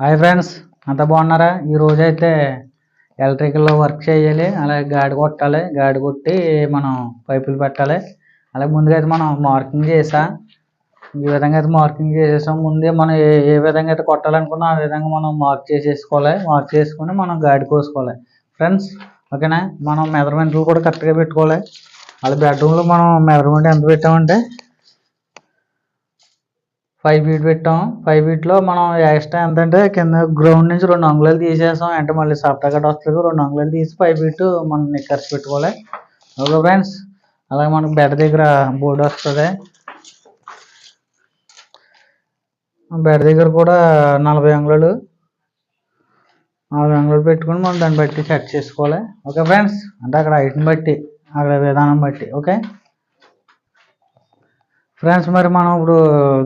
Hi friends అంతా బాగున్నారా? ఈ రోజైతే ఎలక్ట్రికల్లో వర్క్ చేయాలి అలాగే గాడి కొట్టాలి. గాడి కొట్టి మనం పైపులు పెట్టాలి. అలాగే ముందుగా అయితే మనం మార్కింగ్ చేసా. ఈ విధంగా అయితే మార్కింగ్ చేసేసాం. ముందే మనం ఏ ఏ విధంగా అయితే కొట్టాలనుకున్నా ఆ విధంగా మనం మార్క్ చేసేసుకోవాలి. మార్క్ చేసుకుని మనం గాడి కోసుకోవాలి. ఫ్రెండ్స్ ఓకేనా? మనం మెజర్మెంట్లు కూడా కరెక్ట్గా పెట్టుకోవాలి. అలా బెడ్రూమ్లో మనం మెజర్మెంట్ ఎంత పెట్టామంటే ఫైవ్ ఫీట్ పెట్టాం. ఫైవ్ ఫీట్లో మనం ఎక్స్ట్రా ఎంత అంటే కింద గ్రౌండ్ నుంచి రెండు అంగుళాలు తీసేసాం. అంటే మళ్ళీ సాఫ్ట్ కట్ వస్తుంది రెండు అంగుళాలు తీసి ఫైవ్ ఫీట్ మనం నిక్కర్స్ పెట్టుకోవాలి. ఓకే ఫ్రెండ్స్ అలాగే మనకు బెడ్ దగ్గర బోర్డు వస్తుంది. బెడ్ దగ్గర కూడా నలభై అంగుళాలు. నలభై అంగుళాలు పెట్టుకుని మనం దాన్ని బట్టి సెట్ చేసుకోవాలి. ఓకే ఫ్రెండ్స్ అంటే అక్కడ హైట్ని బట్టి అక్కడ విధానం బట్టి. ఓకే? ఫ్రెండ్స్ మరి మనం ఇప్పుడు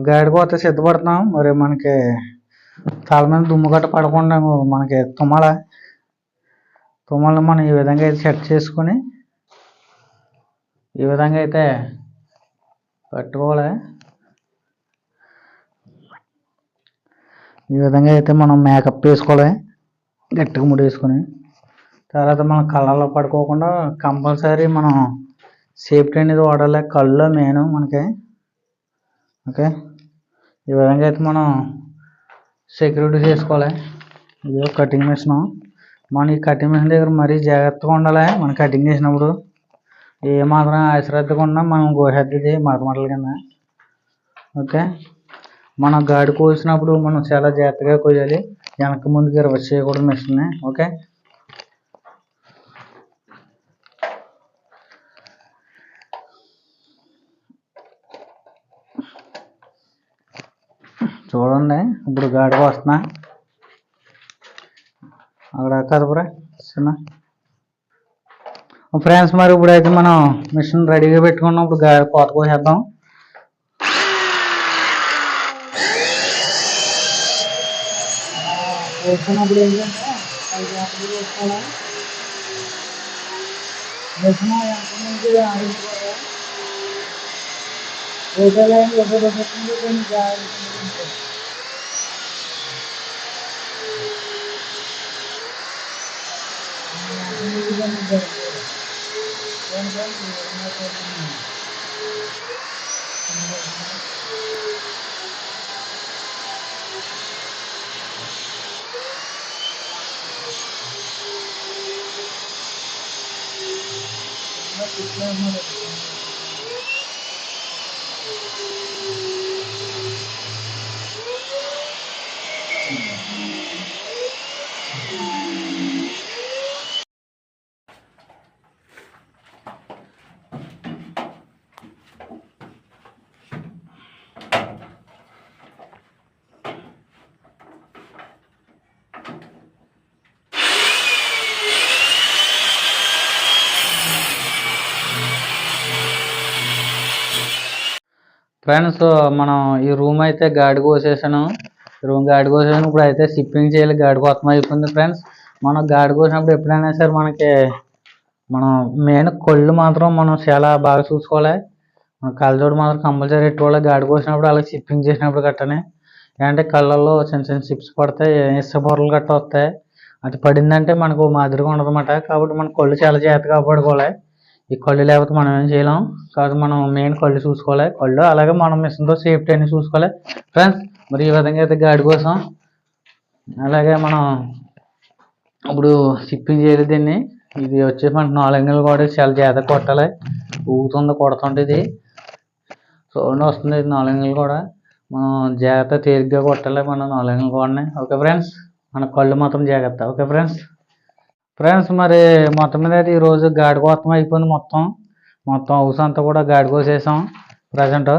గాడి కోత సిద్ధపడుతున్నాం. మరి మనకి తల మీద దుమ్ము గట్ట పడకుండా మనకి తుమ్మల తుమ్మలను మనం ఈ విధంగా అయితే సెట్ చేసుకొని ఈ విధంగా అయితే పెట్టుకోవాలి. ఈ విధంగా అయితే మనం మేకప్ వేసుకోవాలి గట్టిగా ముడేసుకొని. తర్వాత మనం కళ్ళల్లో పడుకోకుండా కంపల్సరీ మనం సేఫ్టీ అనేది వాడాలి. కళ్ళు మెయిన్ మనకి. ఓకే? ఈ విధంగా అయితే మనం సెక్యూరిటీ చేసుకోవాలి. ఇది కటింగ్ మిషన్ మన ఈ కటింగ్ మిషన్ దగ్గర మరీ జాగ్రత్తగా ఉండాలి. మనం కటింగ్ చేసినప్పుడు ఏ మాత్రం అశ్రద్ధగా ఉన్నా మనం గోహెద్దది మరమటల కింద. ఓకే? మనం గాడి కోసినప్పుడు మనం చాలా జాగ్రత్తగా కోయాలి. వెనక ముందుకి రివర్స్ చేయకూడదు మిషన్ ఓకే? చూడండి ఇప్పుడు గాడికి వస్తున్నా అక్కడ కదపరా చిన్న ఫ్రెండ్స్ మరి ఇప్పుడైతే మనం మిషన్ రెడీగా పెట్టుకున్నాం ఇప్పుడు గాడి కోత కోసేద్దాం వేసుకున్నప్పుడు ఏంటంటే ఐదు గంటలు వేసుకోవాలి మిషన్ ఎంత నుంచి ఆడించుకోవాలి ఒకటే లైన్ ఒకటే పెట్టింది కొన్ని జాగ్రత్తగా ఫ్రెండ్స్ మనం ఈ రూమ్ అయితే గాడి కోసేసాను రూమ్ గాడి కోసేసాను ఇప్పుడు అయితే షిప్పింగ్ చేయాలి. గాడి కోసం అయిపోయింది ఫ్రెండ్స్. మనం గాడి కోసినప్పుడు ఎప్పుడైనా సరే మనకి మనం మెయిన్ కళ్ళు మాత్రం మనం చాలా బాగా చూసుకోవాలి. మన కళ్ళజోడు మాత్రం కంపల్సరీ ఎట్టుకోవాలి. గాడి కోసినప్పుడు అలాగే షిప్పింగ్ చేసినప్పుడు గట్టనే. ఏంటంటే కళ్ళల్లో చిన్న చిన్న చిప్స్ పడతాయి. ఇసుక బొరలు గట్ట వస్తాయి. అది పడిందంటే మనకు మాదిరిగా ఉండదన్నమాట. కాబట్టి మన కళ్ళు చాలా జాగ్రత్తగా కాపాడుకోవాలి. ఈ కళ్ళు లేకపోతే మనం ఏం చేయలేం. కాబట్టి మనం మెయిన్ కళ్ళు చూసుకోవాలి. కళ్ళు అలాగే మనం మిషన్తో సేఫ్టీ అని చూసుకోవాలి. ఫ్రెండ్స్ మరి ఈ విధంగా అయితే గాడి కోసం అలాగే మనం ఇప్పుడు షిప్పింగ్ చేయలేదు దీన్ని. ఇది వచ్చేసి మనకు నాలుగు అంగలు కూడా చాలా జాగ్రత్తగా కొట్టాలి. ఊగుతుంది కొడుతుంది ఇది. సౌండ్ వస్తుంది ఇది నాలుగు అంగలు కూడా. మనం జాగ్రత్త తేలిగ్గా కొట్టాలి మనం నాలుగు అంగలు కూడా. ఓకే ఫ్రెండ్స్ మన కళ్ళు మాత్రం జాగ్రత్త. ఓకే ఫ్రెండ్స్ ఫ్రెండ్స్ మరి మొత్తం మీద అయితే ఈరోజు గాడి కోతం అయిపోయింది మొత్తం. మొత్తం హౌస్ అంతా కూడా గాడికోసేసాం ప్రజెంట్.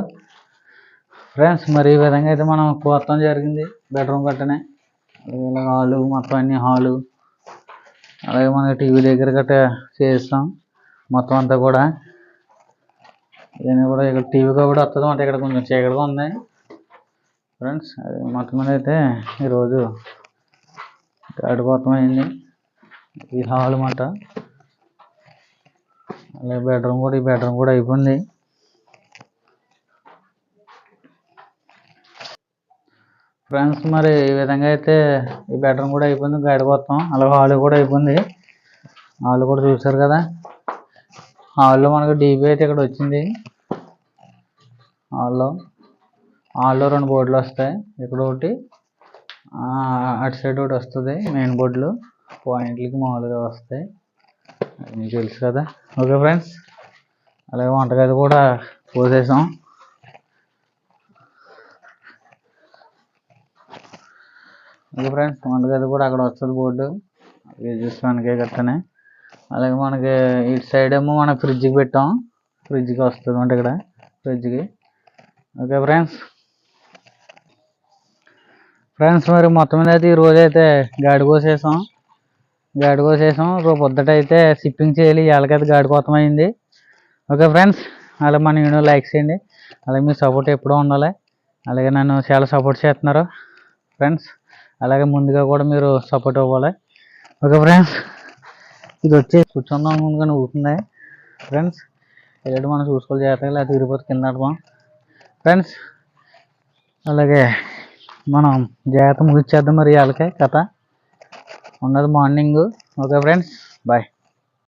ఫ్రెండ్స్ మరి ఈ విధంగా అయితే మనం కోతం జరిగింది. బెడ్రూమ్ గట్టనే ఇలా హాలు మొత్తం అన్ని హాలు. అలాగే మనకి టీవీ దగ్గర గట్ట చేస్తాం. మొత్తం అంతా కూడా. ఇవన్నీ కూడా ఇక్కడ టీవీ కూడా వస్తుంది అంటే ఇక్కడ కొంచెం చీకటిగా ఉంది. ఫ్రెండ్స్ అది మొత్తం మీద అయితే ఈరోజు గాడి కోతం అయింది. ఈ హాల్ అన్నమాట అలాగే బెడ్రూమ్ కూడా ఈ బెడ్రూమ్ కూడా అయిపోయింది. ఫ్రెండ్స్ మరి ఈ విధంగా అయితే ఈ బెడ్రూమ్ కూడా అయిపోయింది. గైడ్ మొత్తం అలాగే హాల్ కూడా అయిపోయింది. హాల్ కూడా చూసారు కదా. హాల్లో మనకు డీపీ అయితే ఇక్కడ వచ్చింది. హాల్లో హాల్లో రెండు బోర్డులు వస్తాయి. ఇక్కడ ఒకటి అటు సైడ్ ఒకటి వస్తుంది మెయిన్ బోర్డులు. పాయింట్లకి మామూలుగా వస్తాయి. అది మీకు తెలుసు కదా. ఓకే ఫ్రెండ్స్ అలాగే వంటగది కూడా పోసేసాం. ఓకే ఫ్రెండ్స్ వంటగది కూడా అక్కడ వస్తుంది బోర్డు. ఇది చూసుకోవడానికి గట్టనే అలాగే మనకి ఇటు సైడ్ ఏమో మనం ఫ్రిడ్జ్కి పెట్టాం. ఫ్రిడ్జ్కి వస్తుంది అంటే ఇక్కడ ఫ్రిడ్జ్కి. Okay friends. ఫ్రెండ్స్ మరి మొత్తం మీద అయితే ఈరోజు అయితే గాడి కోసేసాం. గాడి కోసేసాం. రేపు పొద్దుట అయితే షిప్పింగ్ చేయాలి. ఇవాళకైతే గాడి కోతం అయింది. ఓకే ఫ్రెండ్స్ అలా మన వీడియో లైక్ చేయండి. అలాగే మీ సపోర్ట్ ఎప్పుడూ ఉండాలి. అలాగే నన్ను చాలా సపోర్ట్ చేస్తున్నారు. ఫ్రెండ్స్ అలాగే ముందుగా కూడా మీరు సపోర్ట్ ఇవ్వాలి ఓకే ఫ్రెండ్స్ ఇది వచ్చి కూర్చుందాం ముందుగా ఊపుతుంది ఫ్రెండ్స్ ఇలాంటి మనం చూసుకోవాలి. జాగ్రత్తగా లేకపోతే తిరిగిపోతే కింద ఫ్రెండ్స్ అలాగే మనం జాగ్రత్త ముగిచ్చేద్దాం మరి వాళ్ళకే కథ. ఉన్నది మార్నింగ్ ఓకే ఫ్రెండ్స్ బాయ్